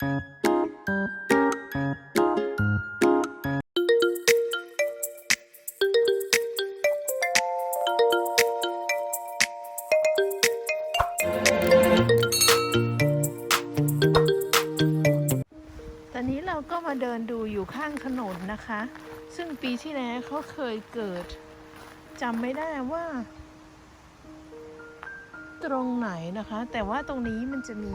ตอนนี้เราก็มาเดินดูอยู่ข้างถนนนะคะ ซึ่งปีที่แล้วเขาเคยเกิดจำไม่ได้ว่า ตรงไหนนะคะ แต่ว่าตรงนี้มันจะมี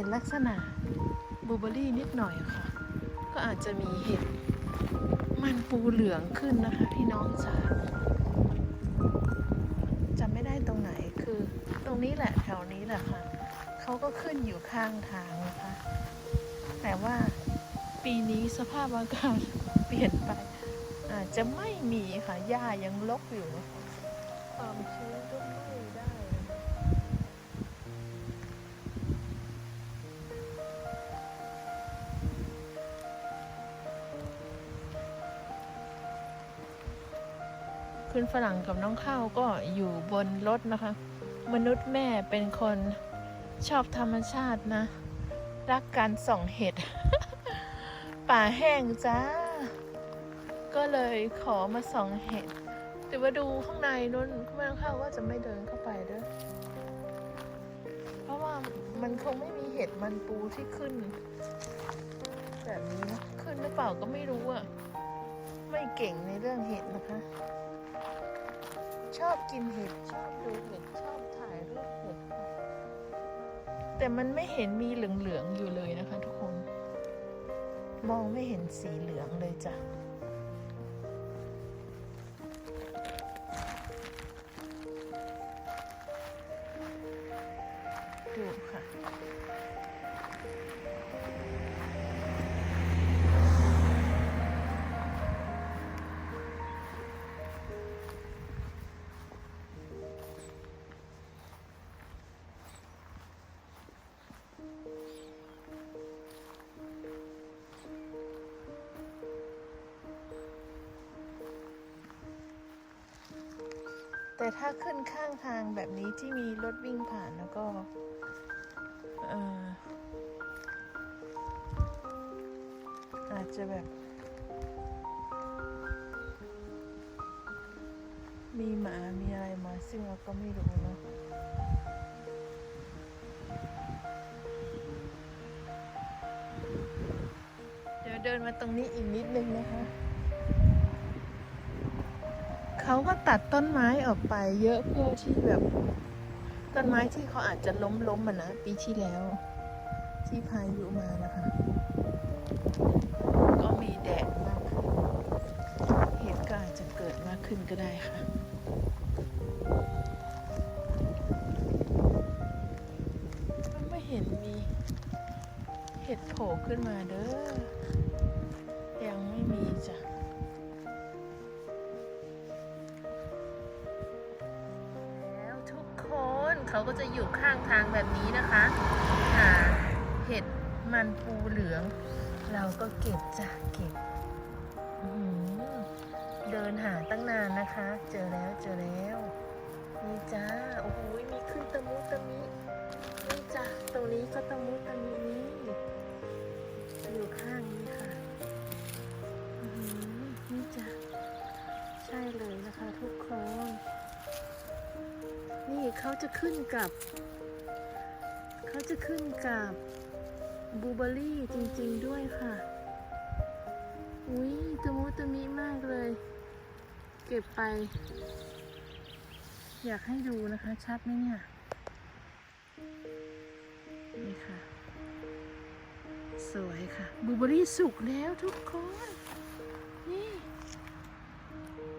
เป็นลักษณะบลูเบอรี่นิดหน่อยค่ะ ก็อาจจะมีเห็ดมันปูเหลืองขึ้นนะคะพี่น้องจ๋าจำไม่ได้ตรงไหนคือตรงนี้แหละแถวนี้แหละค่ะเขาก็ขึ้นอยู่ข้างทางนะคะ แต่ว่าปีนี้สภาพอากาศเปลี่ยนไป อาจจะไม่มีค่ะหญ้ายังลกอยู่ความชื้นก็ไม่ได้ คุณฝรั่งกับน้องข้าวก็อยู่บนรถนะคะ มนุษย์แม่เป็นคนชอบธรรมชาตินะ รักการส่องเห็ด ป่าแห้งจ้า ก็เลยขอมาส่องเห็ดแต่ว่าดูข้างในนู้นคุณแม่น้องข้าวว่าจะไม่เดินเข้าไปเด้อเพราะว่ามันคงไม่มีเห็ดมันปูที่ขึ้น แบบนี้นะขึ้นหรือเปล่าก็ไม่รู้อะไม่เก่งในเรื่องเห็ดนะคะ ชอบกินเห็ดชอบดูเห็ดชอบถ่ายรูปเห็ดแต่มันไม่เห็นมีเหลืองๆอยู่เลยนะคะทุกคน มองไม่เห็นสีเหลืองเลยจ้ะ แต่ถ้าขึ้นข้างทางแบบนี้ที่มีรถวิ่งผ่านแล้วก็เอ่ออาจจะแบบ มีหมา มีอะไรมาซึ่งเราก็ไม่รู้เนาะเดี๋ยวเดินมาตรงนี้อีกนิดนึงนะคะ เขาก็ตัดต้นไม้ออกไป เยอะเพื่อที่แบบ ต้นไม้ที่เขาอาจจะล้มล้มๆอะนะปีที่แล้ว ที่พายุมานะคะ ก็มีแดดมากขึ้นเหตุก็อาจจะเกิดมากขึ้นก็ได้ค่ะไม่เห็นมีเห็ดโผล่ขึ้นมาเด้อยังไม่มีจ้ะ ก็จะอยู่ข้างทางแบบนี้นะคะหาเห็ดมันปูเหลือง เราก็เก็บจ้ะเก็บเดินหาตั้งนานนะคะ เจอแล้วเจอแล้วนี่จ้าโอ้โหมีขึ้นตะมุตะมินี่จ้ะตรงนี้ก็ตะมุตะมินี่อยู่ข้างนี้ค่ะนี่จ้ะใช่เลยนะคะทุกคน นี่เขาจะขึ้นกับเขาจะขึ้นกับบูเบอรี่จริงๆด้วยค่ะ อุ้ยตะมุตะมิมากเลย เก็บไป อยากให้ดูนะคะ ชัดไหมเนี่ย นี่ค่ะ สวยค่ะบูเบอรี่สุกแล้วทุกคน นี่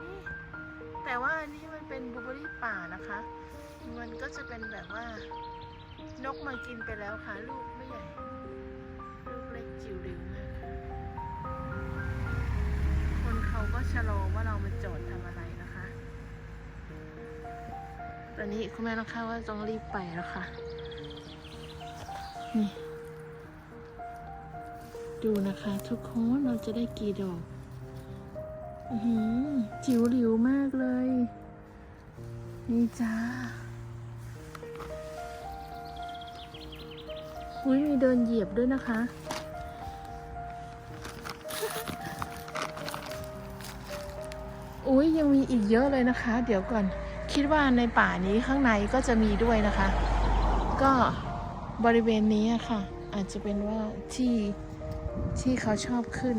นี่ แต่ว่าอันนี้มันเป็นบูเบอรี่ป่านะคะ มันก็จะเป็นแบบว่า นกมากินไปแล้วค่ะ ลูกไม่ใหญ่ ลูกเล็กจิ๋วเหลิวมากคนเขาก็ชะลอว่าเรามาจอดทำอะไรนะคะ ตอนนี้คุณแม่ต้องเข้าว่าต้องรีบไปแล้วค่ะ นี่ ดูนะคะทุกคนเราจะได้กี่ดอกจิ๋วหลิวมากเลย นี่จ้า อุ้ยมีเดินเหยียบด้วยนะคะ อุ้ยยังมีอีกเยอะเลยนะคะ เดี๋ยวก่อน คิดว่าในป่านี้ข้างในก็จะมีด้วยนะคะ ก็บริเวณนี้ค่ะ อาจจะเป็นว่าที่ที่เขาชอบขึ้น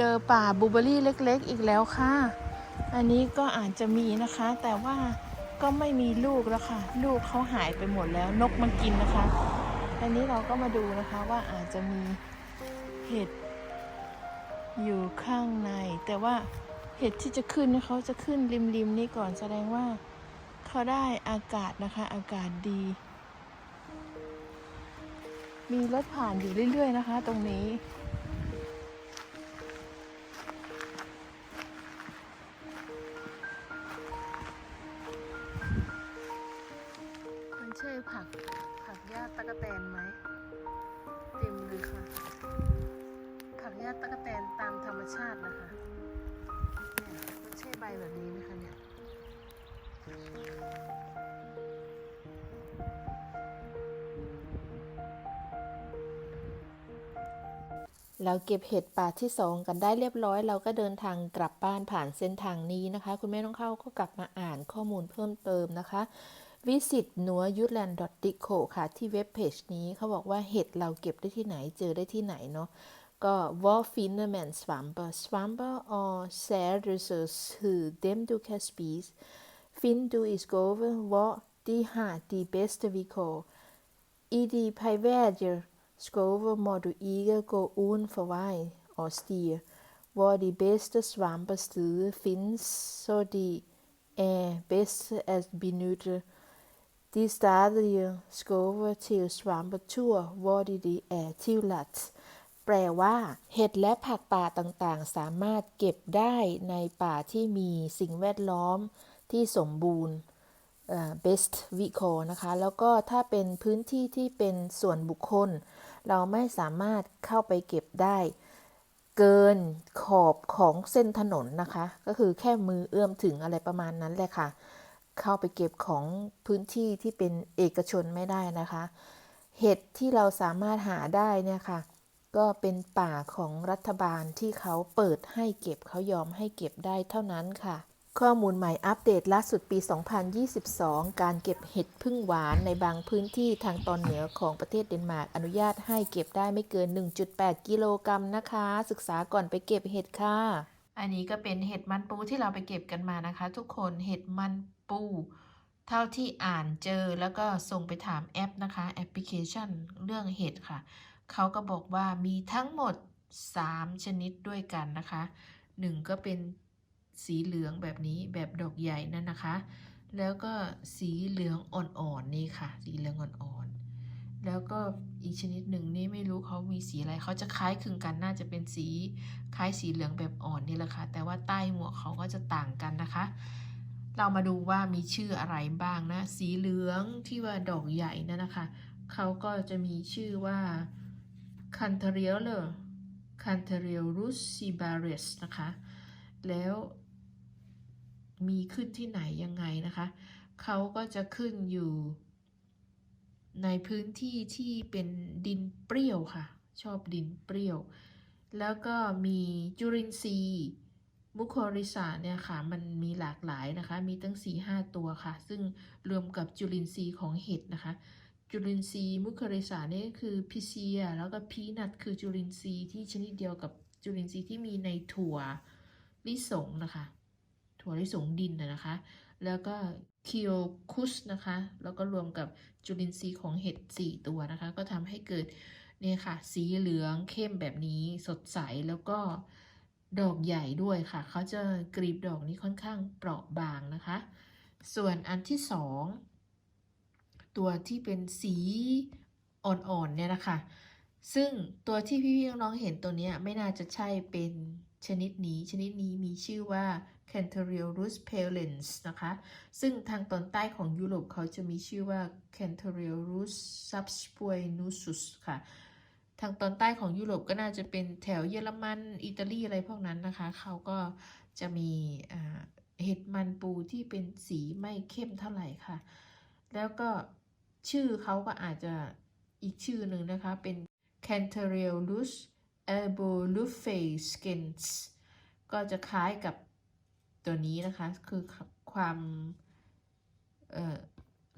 จอป่าบูเบอรี่เล็ก ๆ อีกแล้วค่ะ อันนี้ก็อาจจะมีนะคะ แต่ว่าก็ไม่มีลูกแล้วค่ะ ลูกเขาหายไปหมดแล้วนกมันกินนะคะ อันนี้เราก็มาดูนะคะว่าอาจจะมีเห็ดอยู่ข้างใน แต่ว่าเห็ดที่จะขึ้นเขาจะขึ้นริมริมๆนี้ก่อนแสดงว่าเขาได้อากาศนะคะ อากาศดี มีรถผ่านอยู่เรื่อย ๆ นะคะ ตรงนี้ ผักหญ้าตะกะแตนไหม เต็มเลยค่ะ ผักหญ้าตะกะแตนตามธรรมชาตินะคะเนี่ยมันใช่ใบแบบนี้ไหมคะเนี่ยเราเก็บเห็ดป่าที่สองกันได้เรียบร้อย เราก็เดินทางกลับบ้านผ่านเส้นทางนี้นะคะ คุณแม่น้องเข้าก็กลับมาอ่านข้อมูลเพิ่มเติมนะคะ visit n u r y u t l a n d d i c o ค่ะ ที่เว็บเพจนี้เขาบอกว่าเห็ดเราเก็บได้ที่ไหนเจอได้ที่ไหนเนาะก็ Var finner man svamper svamper og særdelses hed dem du kan spise find du i skove hvor de har de bedste vilkår i de private skove må du ikke gå uden for vej og stier hvor de bedste svampesteder findes så de er bedst at benytte De stadige skove til svampetur hvor de de er tilladt แปลว่า เห็ดและผักป่าต่างๆ สามารถเก็บได้ในป่าที่มีสิ่งแวดล้อมที่สมบูรณ์ best v i c o นะคะ แล้วก็ถ้าเป็นพื้นที่ที่เป็นส่วนบุคคล เราไม่สามารถเข้าไปเก็บได้ เกินขอบของเส้นถนนนะคะ ก็คือแค่มือเอื้อมถึงอะไรประมาณนั้นแหละค่ะ เข้าไปเก็บของพื้นที่ที่เป็นเอกชนไม่ได้นะคะ เห็ดที่เราสามารถหาได้เนี่ยค่ะ ก็เป็นป่าของรัฐบาลที่เขาเปิดให้เก็บเขายอมให้เก็บได้เท่านั้นค่ะ ข้อมูลใหม่อัปเดตล่าสุดปี 2022 การเก็บเห็ดพึ่งหวานในบางพื้นที่ทางตอนเหนือของประเทศเดนมาร์กอนุญาตให้เก็บได้ไม่เกิน 1.8 กิโลกรัมนะคะ ศึกษาก่อนไปเก็บเห็ดค่ะอันนี้ก็เป็นเห็ดมันปูที่เราไปเก็บกันมานะคะ ทุกคนเห็ดมัน ปู เท่าที่อ่านเจอแล้วก็ส่งไปถามแอปนะคะแอปพลิเคชันเรื่องเห็ดค่ะ เขาก็บอกว่ามีทั้งหมด 3 ชนิดด้วยกันนะคะ 1 ก็เป็นสีเหลืองแบบนี้แบบดอกใหญ่นั่นนะคะ แล้วก็สีเหลืองอ่อนๆนี่ค่ะ สีเหลืองอ่อนๆ แล้วก็อีกชนิดหนึ่งนี่ไม่รู้เขามีสีอะไรเขาจะคล้ายคลึงกันน่าจะเป็นสีคล้ายสีเหลืองแบบอ่อนนี่แหละค่ะแต่ว่าใต้หมวกเขาก็จะต่างกันนะคะ เรามาดูว่ามีชื่ออะไรบ้างนะ สีเหลืองที่ว่าดอกใหญ่นั่นนะคะเขาก็จะมีชื่อว่าคันเทเรียลเลอร์คันเทเรียลรูซิบาเรสนะคะ แล้วมีขึ้นที่ไหนยังไงนะคะเขาก็จะขึ้นอยู่ในพื้นที่ที่เป็นดินเปรี้ยวค่ะ ชอบดินเปรี้ยว แล้วก็มีจุลินทรีย์ มุโคริสาเนี่ยค่ะมันมีหลากหลายนะคะ มีตั้ง 4-5 ตัวค่ะ ซึ่งรวมกับจุลินทรีย์ของเห็ดนะคะ จุลินทรีย์มุคริสาเนี่ยคือพิเซีย แล้วก็พีนัทคือจุลินทรีย์ที่ชนิดเดียวกับจุลินทรีย์ที่มีในถั่วลิสงนะคะ ถั่วลิสงดินนะนะคะ แล้วก็คิโอคุสนะคะ แล้วก็รวมกับจุลินทรีย์ของเห็ด 4 ตัวนะคะ ก็ทำให้เกิดเนี่ยค่ะ สีเหลืองเข้มแบบนี้สดใสแล้วก็ ดอกใหญ่ด้วยค่ะ เขาจะกรีบดอกนี้ค่อนข้างเปราะบางนะคะ ส่วนอันที่สองตัวที่เป็นสีอ่อนๆเนี่ยนะคะ ซึ่งตัวที่พี่ๆน้องๆเห็นตัวนี้ไม่น่าจะใช่เป็นชนิดนี้ ชนิดนี้มีชื่อว่า Cantarellus palens นะคะ ซึ่งทางตอนใต้ของยุโรปเขาจะมีชื่อว่า Cantarellus subspuenosus ค่ะ ทางตอนใต้ของยุโรปก็น่าจะเป็นแถวเยอรมัน อิตาลีอะไรพวกนั้นนะคะ เขาก็จะมีเห็ดมันปูที่เป็นสีไม่เข้มเท่าไหร่ค่ะ แล้วก็ชื่อเขาก็อาจจะอีกชื่อหนึ่งนะคะ เป็น Cantarellus a b o l u f e s c e n s ก็จะคล้ายกับตัวนี้นะคะ คือความ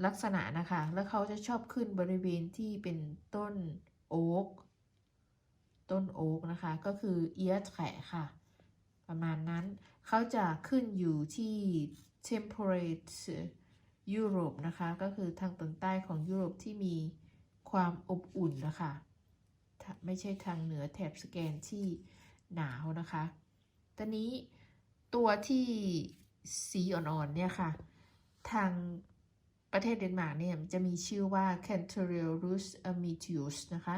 ลักษณะนะคะ แล้วเขาจะชอบขึ้นบริเวณที่เป็นต้นโอ๊ก ต้นโอ๊กนะคะ ก็คือเอียแถะค่ะ ประมาณนั้นเขาจะขึ้นอยู่ที่ temperate Europe นะคะ ก็คือทางตอนใต้ของยุโรปที่มีความอบอุ่นนะคะ ไม่ใช่ทางเหนือแถบสแกนที่หนาวนะคะ ตอนนี้ตัวที่สีอ่อนๆเนี่ยค่ะ ทางประเทศเดนมาร์กเนี่ยจะมีชื่อว่า Cantarellus amitius นะคะ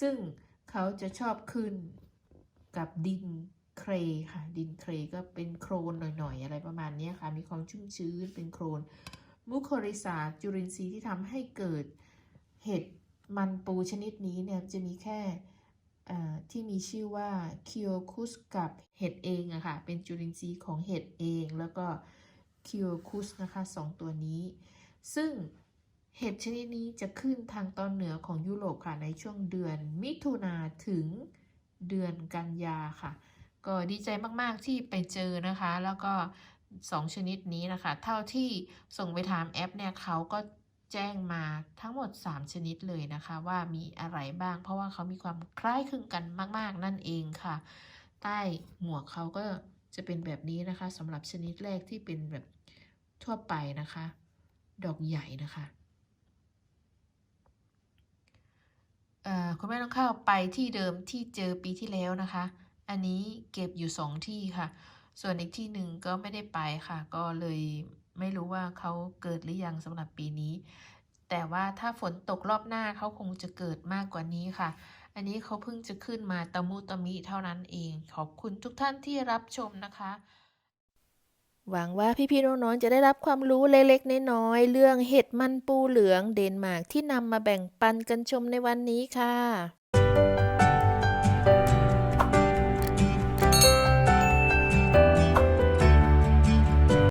ซึ่ง เขาจะชอบขึ้นกับดินเครค่ะ ดินเครก็เป็นโครนหน่อยๆ อะไรประมาณนี้ค่ะ มีความชุ่มชื้นเป็นโครน มุโคริสาจุลินทรีย์ที่ทำให้เกิดเห็ดมันปูชนิดนี้เนี่ยจะมีแค่ที่มีชื่อว่าคิโอคุสกับเห็ดเองอะค่ะ เป็นจุลินทรีย์ของเห็ดเอง แล้วก็คิโอคุสนะคะสองตัวนี้ ซึ่ง เห็ดชนิดนี้จะขึ้นทางตอนเหนือของยุโรปค่ะในช่วงเดือนมิถุนาถึงเดือนกันยาค่ะ ก็ดีใจมากๆที่ไปเจอนะคะ แล้วก็ 2 ชนิดนี้นะคะ เท่าที่ส่งไปถามแอปเนี่ยเขาก็แจ้งมาทั้งหมด 3 ชนิดเลยนะคะ ว่ามีอะไรบ้าง เพราะว่าเขามีความคล้ายคลึงกันมาก ๆ นั่นเองค่ะ ใต้หมวกเขาก็จะเป็นแบบนี้นะคะสำหรับชนิดแรกที่เป็นแบบทั่วไปนะคะ ดอกใหญ่นะคะเอ่อ คุณแม่ต้องเข้าไปที่เดิมที่เจอปีที่แล้วนะคะ อันนี้เก็บอยู่สองที่ค่ะ ส่วนอีกที่หนึ่งก็ไม่ได้ไปค่ะ ก็เลยไม่รู้ว่าเขาเกิดหรือยังสำหรับปีนี้ แต่ว่าถ้าฝนตกรอบหน้าเขาคงจะเกิดมากกว่านี้ค่ะ อันนี้เขาเพิ่งจะขึ้นมาตะมุตะมิเท่านั้นเอง ขอบคุณทุกท่านที่รับชมนะคะ หวังว่าพี่ๆน้องๆจะได้รับความรู้เล็กๆ น้อยๆ เรื่องเห็ดมันปูเหลืองเดนมาร์กที่นำมาแบ่งปันกันชมในวันนี้ค่ะ